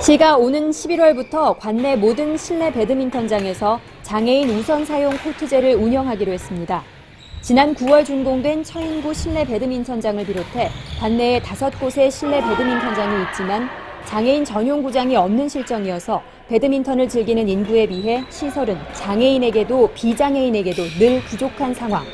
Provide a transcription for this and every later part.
시가 오는 11월부터 관내 모든 실내 배드민턴장에서 장애인 우선 사용 코트제를 운영하기로 했습니다. 지난 9월 준공된 처인구 실내 배드민턴장을 비롯해 관내에 다섯 곳의 실내 배드민턴장이 있지만 장애인 전용 구장이 없는 실정이어서 배드민턴을 즐기는 인구에 비해 시설은 장애인에게도 비장애인에게도 늘 부족한 상황.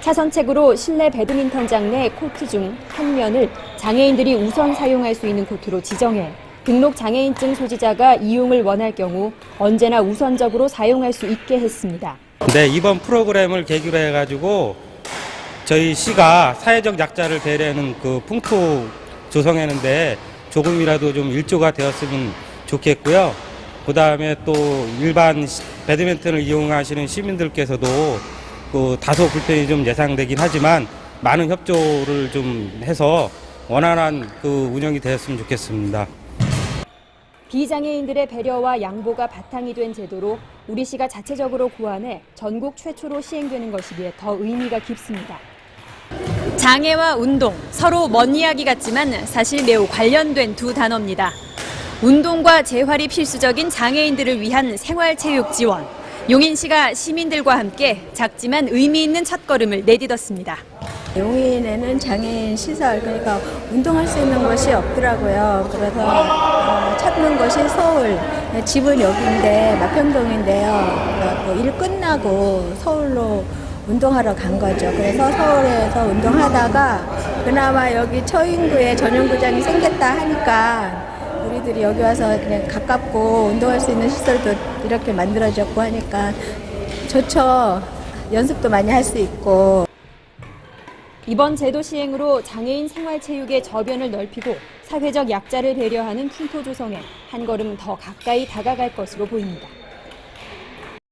차선책으로 실내 배드민턴장 내 코트 중 한 면을 장애인들이 우선 사용할 수 있는 코트로 지정해 등록 장애인증 소지자가 이용을 원할 경우 언제나 우선적으로 사용할 수 있게 했습니다. 네, 이번 프로그램을 계기로 해가지고 저희 시가 사회적 약자를 배려하는 그 풍토 조성하는데 조금이라도 좀 일조가 되었으면 좋겠고요. 그 다음에 또 일반 시- 배드민턴을 이용하시는 시민들께서도 그 다소 불편이 좀 예상되긴 하지만 많은 협조를 좀 해서 원활한 그 운영이 되었으면 좋겠습니다. 비장애인들의 배려와 양보가 바탕이 된 제도로 우리 시가 자체적으로 고안해 전국 최초로 시행되는 것이기에 더 의미가 깊습니다. 장애와 운동 서로 먼 이야기 같지만 사실 매우 관련된 두 단어입니다. 운동과 재활이 필수적인 장애인들을 위한 생활체육 지원. 용인시가 시민들과 함께 작지만 의미 있는 첫걸음을 내딛었습니다. 용인에는 장애인 시설, 그러니까 운동할 수 있는 곳이 없더라고요. 그래서 어, 찾는 곳이 서울, 집은 여기인데 마평동인데요. 그래갖고 일 끝나고 서울로 운동하러 간 거죠. 그래서 서울에서 운동하다가 그나마 여기 처인구에 전용구장이 생겼다 하니까 우리들이 여기 와서 그냥 가깝고 운동할 수 있는 시설도 이렇게 만들어졌고 하니까 좋죠. 연습도 많이 할 수 있고. 이번 제도 시행으로 장애인 생활체육의 저변을 넓히고 사회적 약자를 배려하는 풍토 조성에 한 걸음 더 가까이 다가갈 것으로 보입니다.